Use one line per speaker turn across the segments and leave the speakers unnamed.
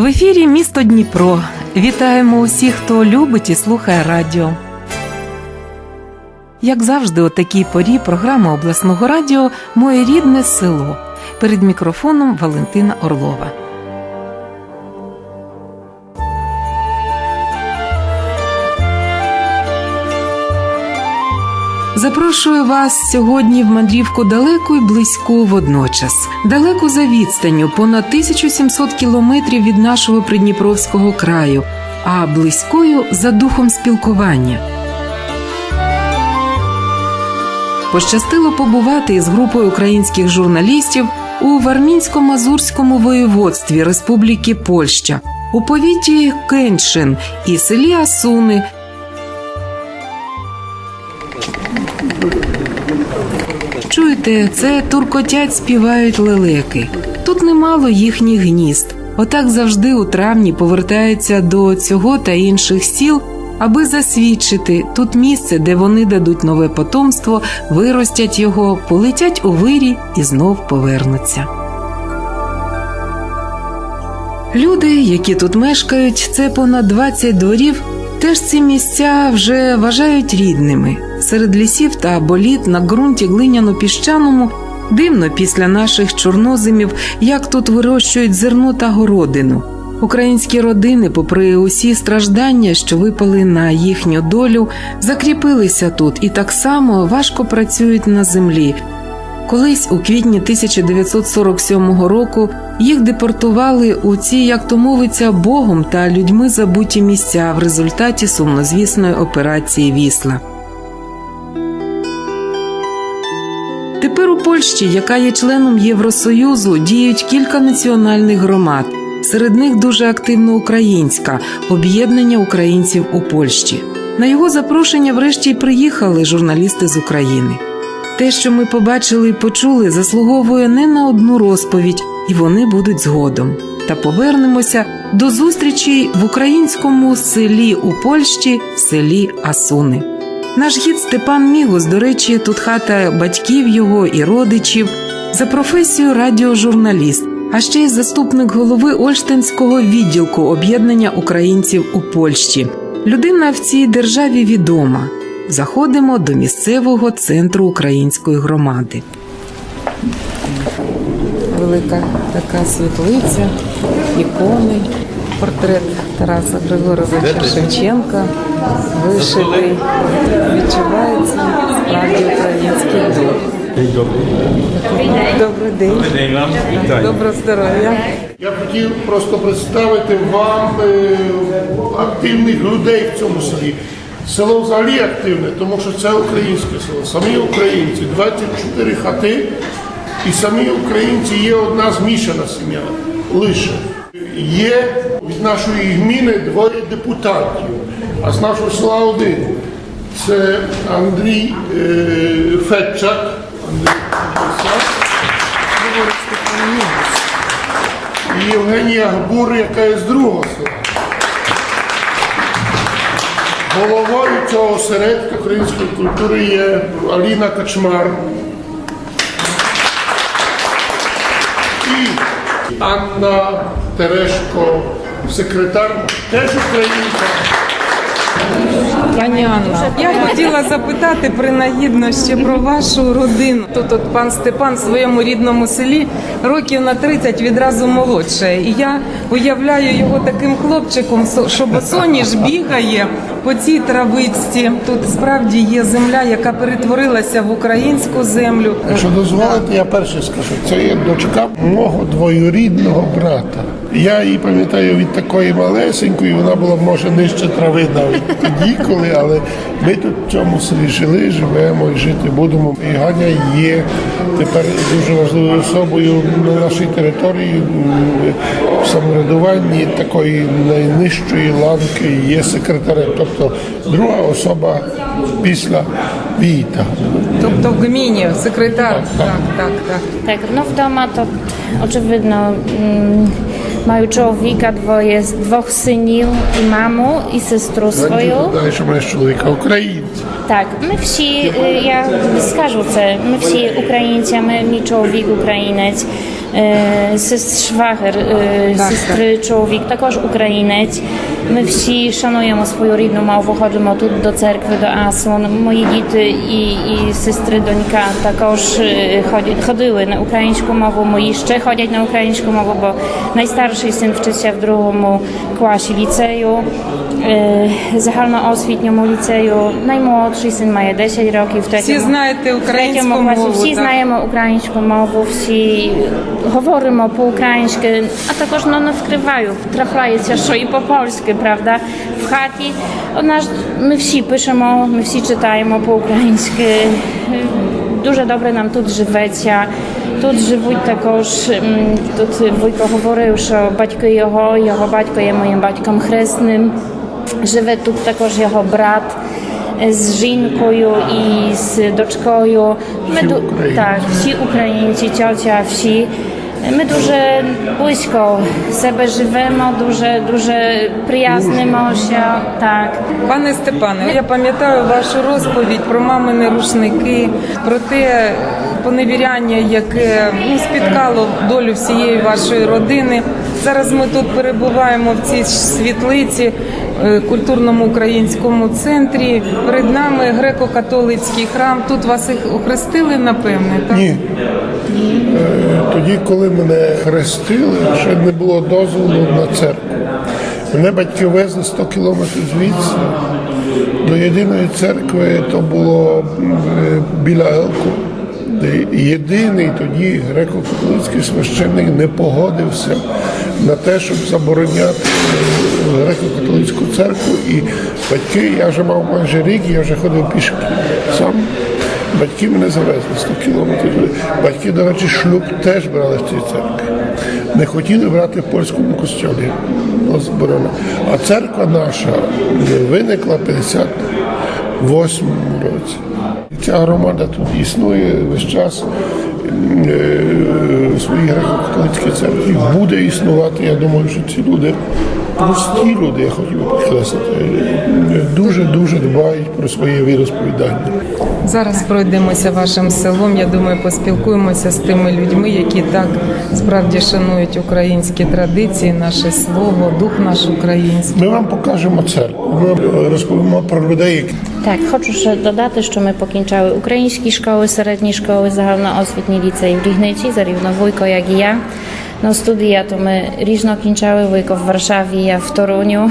В ефірі місто Дніпро. Вітаємо усіх, хто любить і слухає радіо. Як завжди, о такій порі програма обласного радіо Моє рідне село. Перед мікрофоном Валентина Орлова. Запрошую вас сьогодні в мандрівку далеку і близьку водночас. Далеко за відстанню, понад 1700 кілометрів від нашого придніпровського краю, а близькою за духом спілкування. Пощастило побувати із групою українських журналістів у Вармінсько-Мазурському воєводстві Республіки Польща у повіті Кеншин і селі Асуни Чуєте, це туркотять співають лелеки. Тут немало їхніх гнізд. Отак завжди у травні повертаються до цього та інших сіл, аби засвідчити тут місце, де вони дадуть нове потомство, виростять його, полетять у вирі і знов повернуться. Люди, які тут мешкають, це понад 20 дворів, теж ці місця вже вважають рідними. Серед лісів та боліт на ґрунті глиняно-піщаному дивно після наших чорнозимів, як тут вирощують зерно та городину. Українські родини, попри усі страждання, що випали на їхню долю, закріпилися тут і так само важко працюють на землі. Колись у квітні 1947 року їх депортували у ці, як то мовиться, Богом та людьми забуті місця в результаті сумнозвісної операції Вісла. Польщі, яка є членом Євросоюзу, діють кілька національних громад. Серед них дуже активно українська об'єднання українців у Польщі. На його запрошення, врешті, приїхали журналісти з України. Те, що ми побачили і почули, заслуговує не на одну розповідь, і вони будуть згодом. Та повернемося до зустрічі в українському селі у Польщі, селі Асуни. Наш гід Степан Мігос, до речі, тут хата батьків його і родичів, за професією радіожурналіст, а ще й заступник голови Ольштинського відділку об'єднання українців у Польщі. Людина в цій державі відома. Заходимо до місцевого центру української громади. Велика така світлиця, ікони, портрет Тараса Григоровича Шевченка, вишитий. Відчувається справді український дух. Добрий день.
Dzień nam. Witaj.
Доброго здоров'я.
Я б хотів просто представити вам е, активних людей в цьому селі. Село взагалі активне, тому що це українське село. Самі українці, 24 хати, і самі українці є одна змішана сім'я лише. Є від нашої гміни двоє депутатів, а з нашого села один. Це Андрій е, Фетчак. Андрій Фетчак. І Євгенія Гбур, яка є з другого села. Головою цього осередка української культури є Аліна Качмар. І Анна Терешко, секретар, теж українка.
Пані Анна, я хотіла запитати принагідно ще про вашу родину. Тут от пан Степан в своєму рідному селі років на 30 відразу молодше. І я уявляю його таким хлопчиком, що босоніж бігає по цій травичці. Тут справді є земля, яка перетворилася в українську землю.
Якщо дозволите, я перше скажу. Це є дочка мого двоюрідного брата. Я її пам'ятаю від такої малесенької, вона була може нижче трави навіть тоді, коли, але ми тут в цьому селі жили, живемо і жити будемо. І Ганя є тепер дуже важливою особою на нашій території в самоврядуванні такої найнижчої ланки є секретарем, тобто друга особа після Віта.
Тобто в гміні секретар. Так, так, так.
Tak, no wdoma to oczywidno mm, mają człowieka, dwoje, dwóch synów i mamу, i sestrу свою.
Далі, що маєш чоловіка українця.
Так, ми всі, y, я скажу це, ми всі українці, ми, мій чоловік українець, Е, Сестр Швагер, е,
Так,
сестри чоловік, також українець. Ми всі шануємо свою рідну мову, ходимо тут до церкви, до Асон. Мої діти і, і сестри, донька також е, ході- ходили на українську мову. Мої ще ходять на українську мову, бо найстарший син вчиться в другому класі ліцею, е, загальноосвітньому ліцею. Наймолодший син має 10 років. в
Всі
третьому-
знаєте
в третьому
українську
класі.
мову.
Всі
так?
знаємо українську мову, всі говоримо по-українськи, а також ну, не вкриваю. Трапляється, що і по-польськи, правда? В хаті у нас ми всі пишемо, ми всі читаємо по-українськи. Дуже добре нам тут живеться. Тут живуть також, м, тут Вуйко говорив, що батьки його, його батько є моїм батьком хресним. Живе тут також його брат з жінкою і з дочкою. Ми
Всі
ду-
українці.
так, всі українці, цьоця, всі. Ми дуже близько себе живемо, дуже дуже приязнимося. Так.
Пане Степане, я пам'ятаю вашу розповідь про мамини рушники, про те поневіряння, яке ну, спіткало долю всієї вашої родини. Зараз ми тут перебуваємо в цій світлиці, е, культурному українському центрі. Перед нами греко-католицький храм. Тут вас охрестили, напевне, так?
Ні. Е, Тоді, коли мене хрестили, ще не було дозволу на церкву. Мене батьки везли 100 кілометрів звідси. До єдиної церкви то було е, біля Елку єдиний тоді греко-католицький священник не погодився на те, щоб забороняти е, греко-католицьку церкву. І батьки, я вже мав майже рік, я вже ходив пішки сам. Батьки мене завезли 100 кілометрів. Батьки, до речі, шлюб теж брали в цій церкві. Не хотіли брати в польському костюмі. А церква наша е, виникла 50 1998 році. Ця громада тут існує весь час. Е, Свої греко-католицькі церкві буде існувати. Я думаю, що ці люди, прості люди, я хотів підкреслити, дуже дуже дбають про своє віросповідання.
Зараз пройдемося вашим селом. Я думаю, поспілкуємося з тими людьми, які так справді шанують українські традиції, наше слово, дух наш український.
Ми вам покажемо церкву. Ми розповімо про людей, які
Так, хочу ще додати, що ми покінчали українські школи, середні школи, загальноосвітні ліцеї в Рігниці, зарівно Вуйко, як і я. No studia to my різно кінчали, Вуйко в Варшаві, я в Торуню,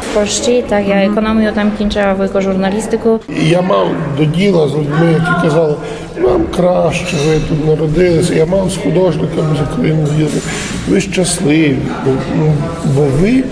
в Польщі, так, я економію там кінчала, Вуйко журналістику.
Я мав до діла з людьми, які казали, нам краще, ви тут народилися. Я мав з художниками з України діяти. Ви щасливі, бо, ви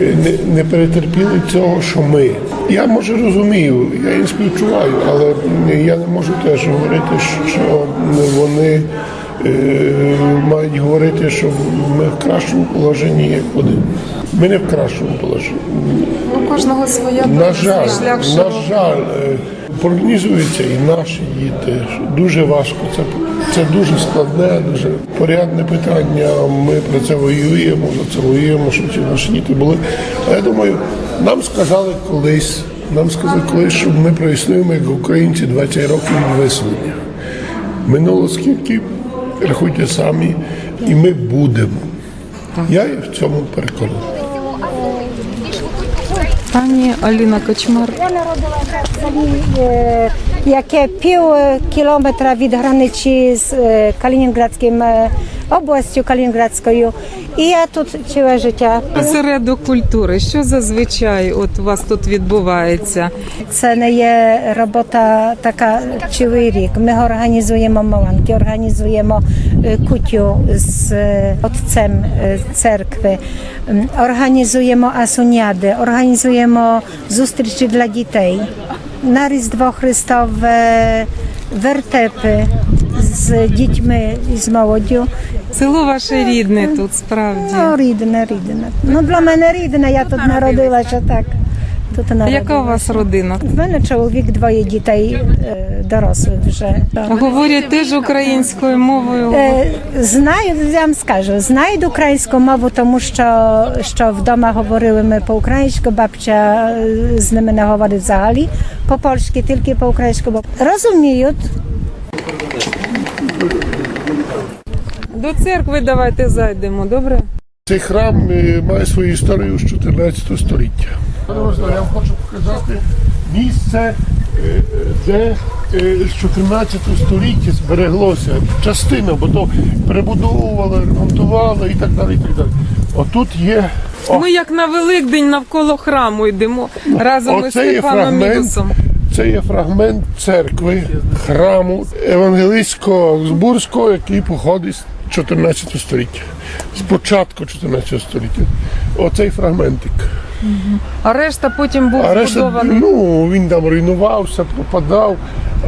не, не перетерпіли цього, що ми. Я може розумію, я їм співчуваю, але я не можу теж говорити, що вони мають говорити, що ми в кращому положенні, як вони. Ми не в кращому положенні.
У кожного своя
На жаль, на жаль, е, організуються і наші діти. Дуже важко. Це, це дуже складне, дуже порядне питання. Ми про це воюємо, за це воюємо, щоб ці наші діти були. А я думаю, нам сказали колись, нам сказали колись, що ми проіснуємо як українці 20 років виселення. Минуло скільки, рахуйте самі, і ми будемо. Я в цьому переконаний.
Пані Аліна Кочмар.
Я народилася в яке пів кілометра від границі з Калінінградським областю Калінінградською. І я тут ціле життя.
Осередок культури. Що зазвичай от у вас тут відбувається?
Це не є робота така цілий рік. Ми організуємо маланки, організуємо кутю з отцем церкви, організуємо асуніади, організуємо зустрічі для дітей. На Різдво Христове, вертепи з дітьми і з молоддю.
Село ваше рідне тут справді.
Ну, рідне, рідне. Ну, для мене рідне, я тут народилася так. Тут
А
народилася.
Яка у вас родина?
В мене чоловік, двоє дітей е, дорослих вже.
Говорять теж українською мовою.
Е, Знаю, я вам скажу, знають українську мову, тому що, що вдома говорили ми по-українську, бабця е, з ними не говорить взагалі по-польськи, тільки по-українську. Бо розуміють,
До церкви давайте зайдемо, добре?
Цей храм е, має свою історію з 14 століття. Я вам хочу показати місце, е, е, де е, з 14 століття збереглося частина, бо то перебудовували, ремонтували і так далі. І так далі. Отут є о,
Ми як на Великдень навколо храму йдемо разом із Степаном Мідусом.
це є фрагмент церкви, храму евангелійського Збурського, який походить з 14 століття. З початку 14 століття. Оцей фрагментик.
А решта потім був
А решта,
збудований.
ну, він там руйнувався, пропадав,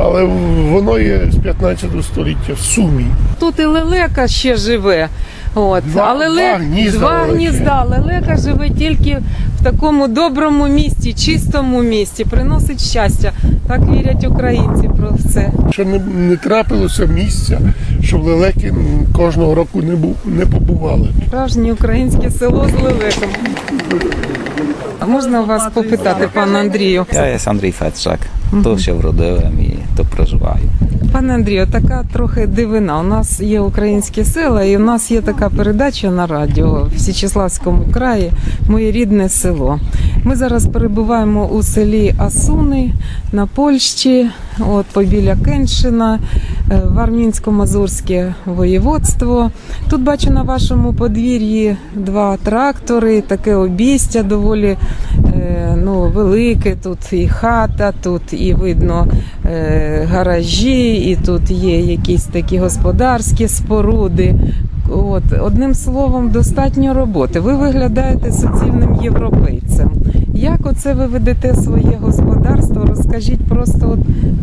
але воно є з 15 століття в сумі.
Тут і лелека ще живе. От.
Два-
а леле...
два гнізда
два гнізда. Лелека живе тільки в такому доброму місті, чистому місті, приносить щастя. Так вірять українці про це.
Що не, не трапилося місця, щоб лелеки кожного року не, бу, не побували.
Справжнє українське село з лелеком. Можна вас попитати, пане Андрію?
Я jest Андрій Fetrzak. Tu się urodziłem i tu проживаю.
Пане Андрію, така трохи дивина. У нас є українське село, і у нас є така передача на радіо в Січеславському краї Моє рідне село. Ми зараз перебуваємо у селі Асуни на Польщі, от побіля Кеншина, е, в Армінсько-Мазурське воєводство. Тут бачу на вашому подвір'ї два трактори, таке обістя доволі е, ну, велике. Тут і хата, тут і видно е, гаражі, і тут є якісь такі господарські споруди. От, одним словом, достатньо роботи. Ви виглядаєте суцільним європейцем. Як оце ви ведете своє господарство? Розкажіть просто от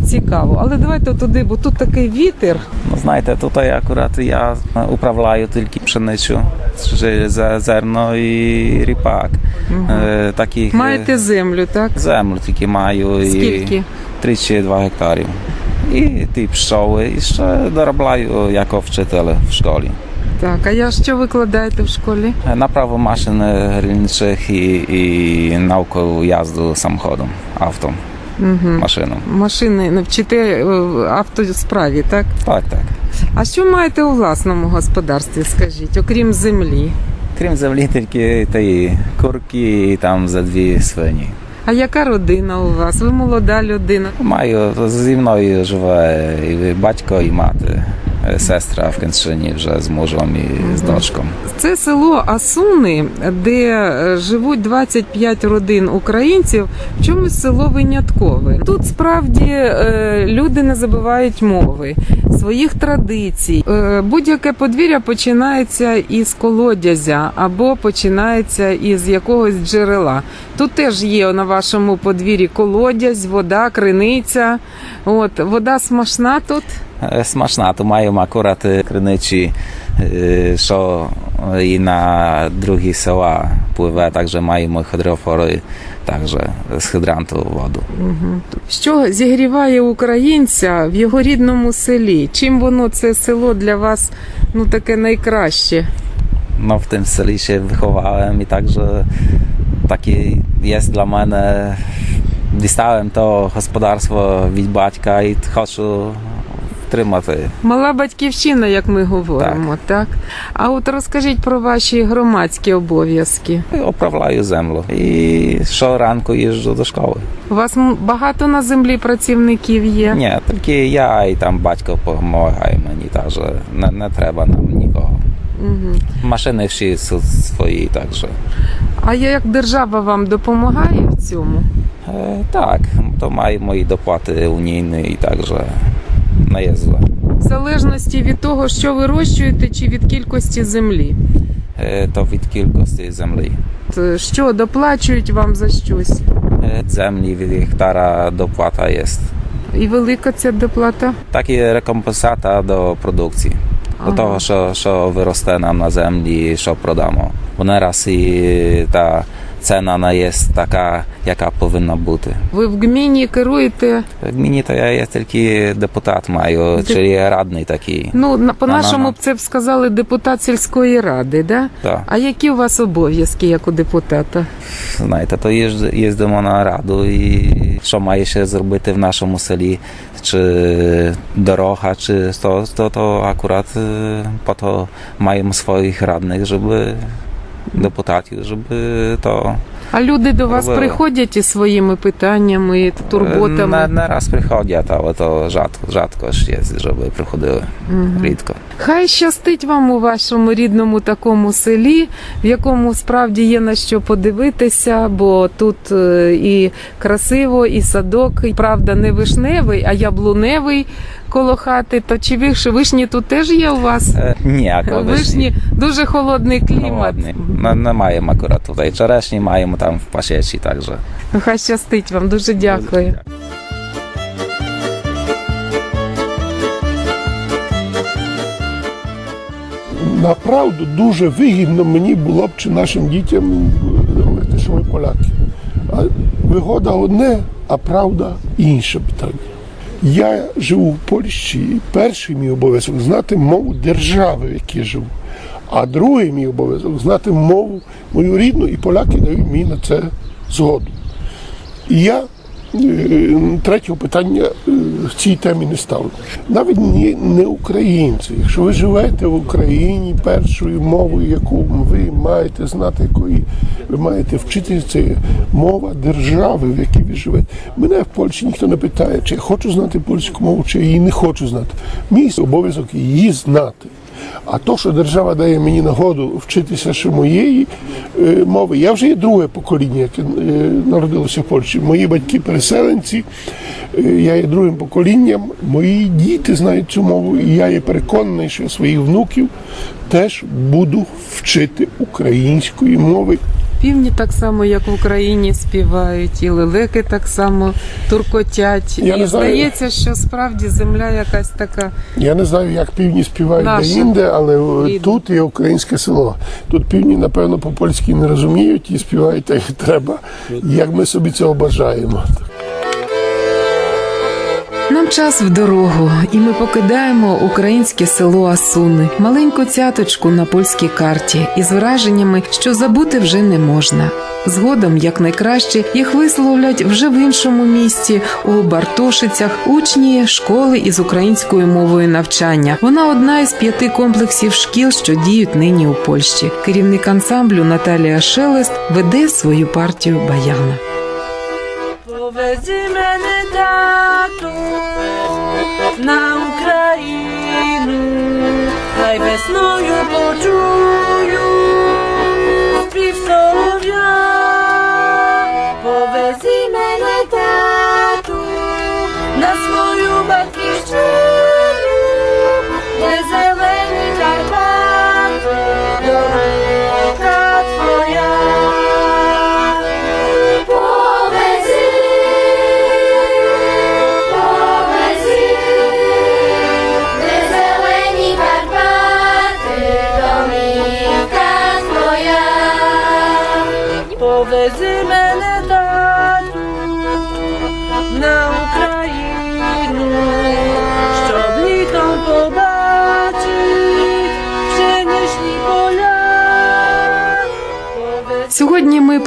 цікаво. Але давайте туди, бо тут такий вітер.
No знаєте, akurat ja uprawiаю tylko pszenicę, czy ze- zerno i rypak. E, takich e,
Маєте землю, так?
землю тільки маю і
Скільки?
32 гектарів. І ті пшоły і ще доробляю як вчитель в школі.
Так, а я що викладаєте в школі?
Naprawę maszyn rolniczych i, i naukę jazdy samochodem, autem, maszyną.
Машини навчите в автосправі, так?
Tak, tak.
А що маєте у власному господарстві, скажіть, окрім землі?
Крім землі, тільки ті курки і там за дві свині.
А яка родина у вас? Ви молода людина.
Маю зі мною живе і батько, і мати. Е, Сестра в Кеншині вже з мужем і з дочком.
Це село Асуни, де е, живуть 25 родин українців. В чомусь село виняткове. Тут справді е, люди не забувають мови, своїх традицій. Будь-яке подвір'я починається із колодязя або починається із якогось джерела. Тут теж є на вашому подвір'ї колодязь, вода, криниця. От вода смачна тут.
Смачна, то маємо акурат е, криничі, е, що і на другі села пливе, також маємо гідрофори, також з гідранту воду.
Що зігріває українця в його рідному селі? Чим воно це село для вас ну таке найкраще?
No w tym селі się wychowałem i także takie jest dla mnie дістałem to gospodarstwo від батька і хочу втримати.
Мала батьківщина, як ми говоримо, так. А от розкажіть про ваші громадські обов'язки.
Оправляю землю і щоранку їжджу до школи.
У вас багато на землі працівників є?
Ні, тільки я і там батько допомагає мені, так що не, не треба нам нікого.
Угу.
Машини всі свої, так що.
А як держава вам допомагає в цьому?
Е, так, то маємо і доплати унійні, і так не.
В залежності від того, що вирощуєте, чи від кількості землі?
Е, то від кількості землі.
Т- Що доплачують вам за щось?
Е, Землі від гектара доплата є.
І велика ця доплата?
Так і рекомпенсата до продукції. До
Ага.
того, що, що виросте нам на землі, що продамо. Бо не раз і та не є така, яка повинна бути.
Ви в гміні керуєте
В гміні то я є тільки депутат маю,
Де-
чи радний такий.
Ну, по-нашому б це б сказали депутат сільської ради, да?
Так.
А які у вас обов'язки як у депутата?
Знаєте, то їздимо на раду і що має ще зробити в нашому селі, чи дорога, чи то, то, то akurat е, по то маємо своїх радних, щоб депутатів, щоб то
А люди до вас
Робили.
приходять із своїми питаннями, турботами.
Не, не раз приходять, але то жадко, жадко ж є, щоб приходили рідко.
Хай щастить вам у вашому рідному такому селі, в якому справді є на що подивитися, бо тут е, і красиво, і садок, і правда, не вишневий, а яблуневий коло хати. То чи виш- вишні тут теж є у вас?
Е, Ніяко
Вишні дуже холодний клімат.
Холодний. Не, не маємо акурат tutaj. Черешні маємо там в пасічі також.
Хай щастить вам. Дуже дякую.
Направду дуже вигідно мені було б чи нашим дітям говорити, що ми поляки. А вигода одне, а правда інше питання. Я живу в Польщі, і перший мій обов'язок знати мову держави, в якій живу. А другий мій обов'язок знати мову мою рідну, і поляки дають мені на це згоду. І я е, третього питання е, в цій темі не ставлю. Навіть не, українці. Якщо ви живете в Україні першою мовою, яку ви маєте знати, якої ви маєте вчитися, це мова держави, в якій ви живете. Мене в Польщі ніхто не питає, чи я хочу знати польську мову, чи я її не хочу знати. Мій обов'язок її знати. А то, що держава дає мені нагоду вчитися ще моєї е, мови, я вже є друге покоління, яке е, народилося в Польщі. Мої батьки переселенці, е, я є другим поколінням. Мої діти знають цю мову, і я є переконаний, що своїх внуків теж буду вчити української мови.
Півні так само, як в Україні, співають, і лелеки так само туркотять.
Я
і здається, що справді земля якась така.
Я не знаю, як півні співають
Наша.
де-інде, але е, тут є українське село. Тут півні, напевно, по-польськи не розуміють і співають так, як треба, як ми собі цього бажаємо.
Нам час в дорогу, і ми покидаємо українське село Асуни, маленьку цяточку на польській карті, із враженнями, що забути вже не можна. Згодом, як найкраще, їх висловлять вже в іншому місті у Бартошицях, учні школи із українською мовою навчання. Вона одна із п'яти комплексів шкіл, що діють нині у Польщі. Керівник ансамблю Наталія Шелест веде свою партію баяна.
Повези мене тату на Україну, хай весною почую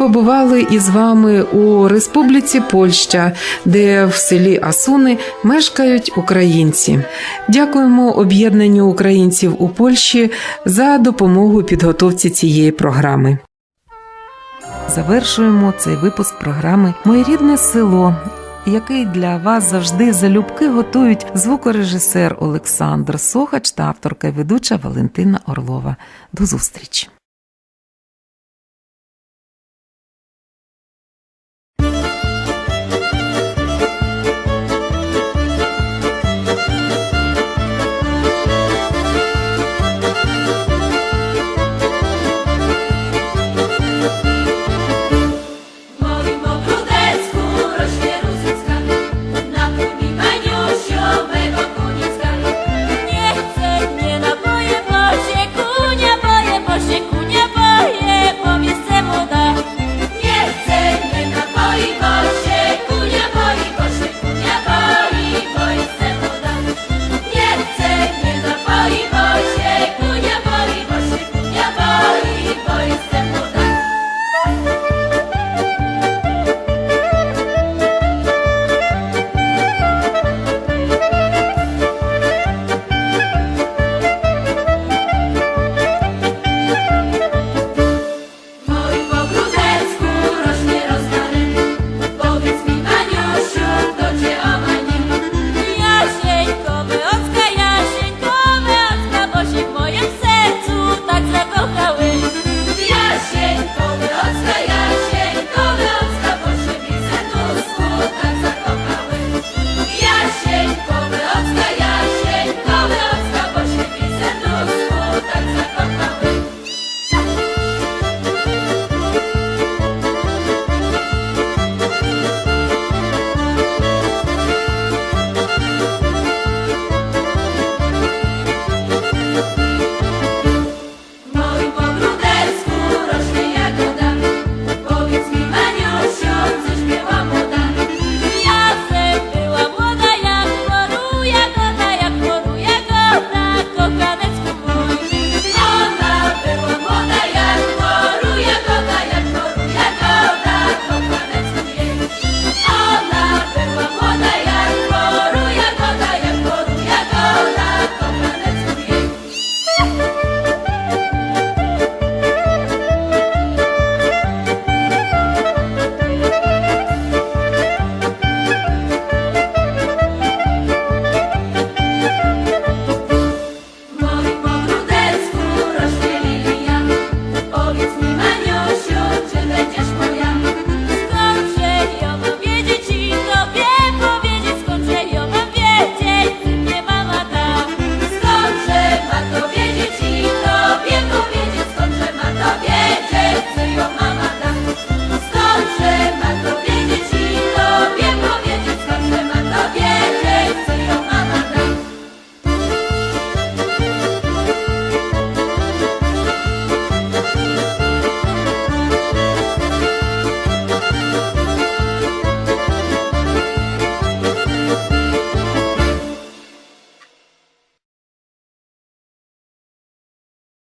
побували із вами у Республіці Польща, де в селі Асуни мешкають українці. Дякуємо об'єднанню українців у Польщі за допомогу підготовці цієї програми. Завершуємо цей випуск програми Моє рідне село. Який для вас завжди залюбки готують звукорежисер Олександр Сохач та авторка і ведуча Валентина Орлова. До зустрічі!